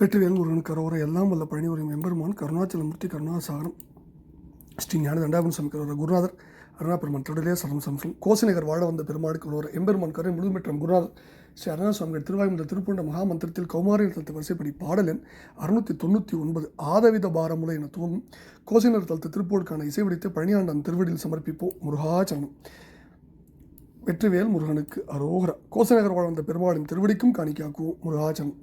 வெற்றிவேல் முருகன் கரோரை எல்லாம் வல்ல பழனிவரும் எம்பெருமான் கருணாச்சலமூர்த்தி கருணாசாகரம் ஸ்ரீ ஞான தண்டாபன் சுவாமி கரோர குருநாதர் அருணாபெருமான் திருடலே சரம் சம்சம் கோசிநகர் வாழ வந்த பெருமாடு கரோர எம்பெருமான் கரை முழுமெற்றம் குருநாதர் ஸ்ரீ அருணாசுவாமிகள் திருவாயுமன்ற திருப்பூண்ட மகாமந்திரத்தில் கௌமாரியில் தத்து வரிசைப்படி பாடல் அறுநூற்றி தொண்ணூற்றி ஒன்பது ஆதவித பாரமுலை என துவங்கும் கோசநகர் தளத்து திருப்பூருக்கான இசை வடித்து பழனியாண்டன் திருவடியில் சமர்ப்பிப்போம் முருகாச்சரணம். வெற்றிவேல் முருகனுக்கு அரோகர. கோசநகர் வாழ வந்த பெருமாளின் திருவடிக்கும் காணிக்காக்குவோம் முருகாச்சரணம்.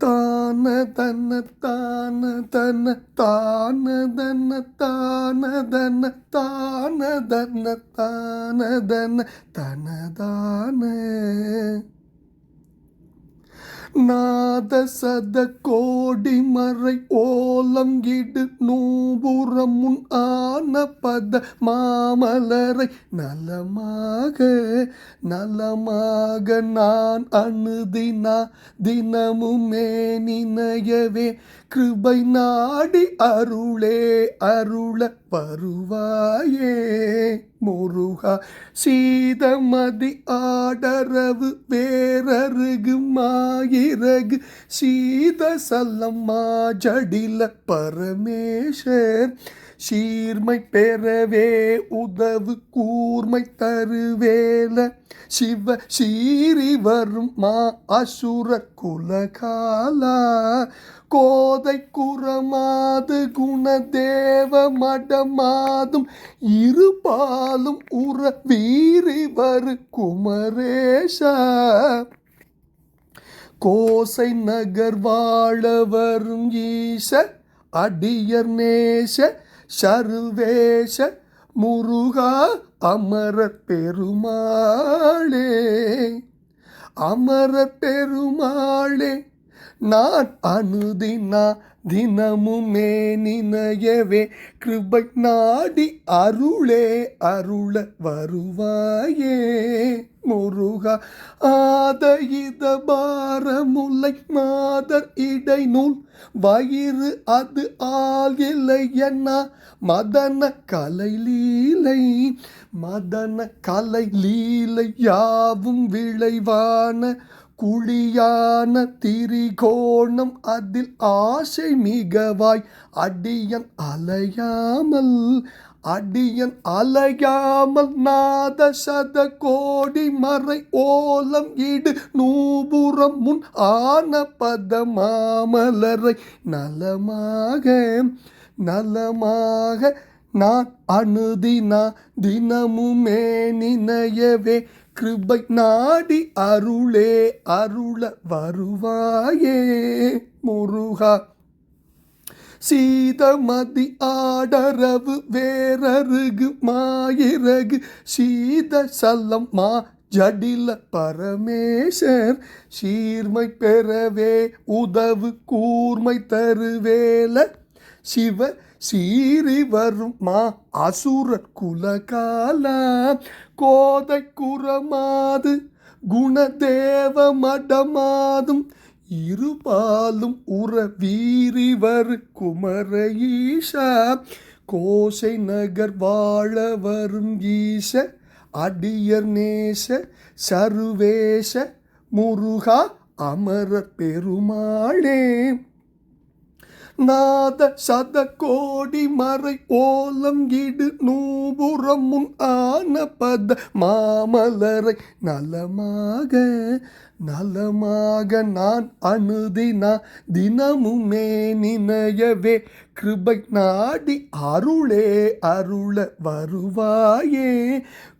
താന തന്ന താന തന്ന താന തന്ന താന തന്ന താന തന്ന താന തന്ന തനതാണ് നാദ സദ மறை ஓலம் இடு நூபுறம் முன் ஆன பத மாமலரை. நலமாக நலமாக நான் அணுதினா தினமுமே நினையவே. கிருபை நாடி அருளே அருள வருவாயே. முருகா சீதமதி ஆடரவு வேறருகு மாயிரகு சீத சல்ல சல்லம்மா ஜடில பரமேஷர் சீர்மை பெறவே உதவு கூர்மை தருவேல. சிவ சீறி வரும் மா அசுர குலகாலா கோதை குரமாது குணதேவ மடமாதும் இருபாலும் உற வீரி வரு குமரேஷா கோசை நகர் வாழ வரும் ஈச அடியர் நேச சருவேஷ முருகா அமரர் பெருமாளே. அமரர் பெருமாளே. நான் அனுதினா தினமுமே நினையவே கிருபை நாடி அருளே அருள வருவாயே. முருகா ஆதயித பாரமுல்லை மாதர் இடை நூல் வயிறு அது ஆள் இல்லை என்ன மதன கலை லீலை மதன கலை லீலை யாவும் விளைவான குழியான திரிகோணம் அதில் ஆசை மிகவாய். அடியன் அலையாமல் அடியன் அலையாமல் நாத சத கோடி மறை ஓலம் இடு. நூபுறம் முன் ஆன பத மாமலரை நலமாக நலமாக நான் அணுதினா தினமுமே நினையவே கிருபை நாடி அருளே அருள வருவாயே முருகா. சீதமதி ஆடரவு வேறருகு மாயிரகு சீத சல்லம் மா ஜடில பரமேசர். சீர்மை பெறவே உதவு கூர்மை தருவேல சிவ சீறி வருமா மா அசுர குலகாலா. கோதை குரமாது குணதேவ மடமாதும் இருபாலும் உற வீரிவர் குமர ஈஷா கோசை நகர் வாழ வரும் ஈச அடியர் நேச சருவேஷ முருகா அமர பெருமாளே. நாத சத கோடி மறை ஓலம் இடு நூபுறம் முன் ஆன பத மாமலரை. நலமாக நலமாக நான் அணுதினா தினமுமே நினையவே கிருபை நாடி அருளே அருள வருவாயே.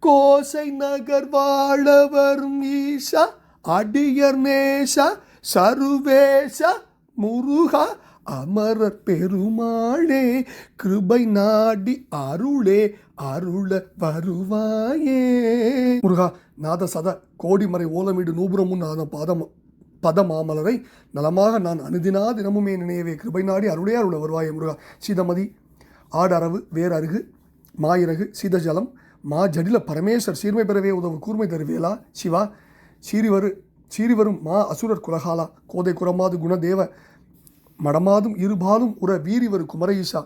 கோசை நகர் வாழ வரும் ஈஷா அடியர் நேஷா சருவேஷா முருகா அமரர் பெருமாளே கிருபை நாடி அருளே அருள வருவாயே. முருகா நாத சத கோடிமறை ஓலமிடு நூபுரமும் நாத பாதம் பதமாமலரை நலமாக நான் அனுதினா தினமுமே நினைவே கிருபை நாடி அருளே அருள வருவாயே முருகா. சீதமதி ஆடரவு வேறருகு மாயிரகு சீதஜலம் மா ஜடில பரமேஸ்வர் சீர்மை பெறவே உதவு கூர்மை தருவேலா சிவா சீரிவரு சீரிவரும் மா அசுரர் குலகாலா கோதை குரமாது குணதேவ மடமாதும் இருபாலும் உற வீரிவர் குமர ஈசா.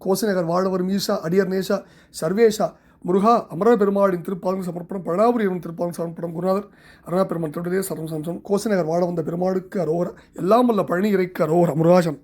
கோசநகர் வாழவரும் ஈசா அடியர் நேசா சர்வேஷா முருகா அமர பெருமாளின் திருப்பாலும் சமர்ப்பணம் பழாபுரியவன் திருப்பாலும் சமர்ப்பணம் குருநாதர் அருணா பெருமாள் திருடதே சரம் சம்சம் கோசநகர் வாழ வந்த பெருமாளுக்கு அரோகரா எல்லாம் வல்ல பழனி இறைக்கு அரோகரா முருகாசம்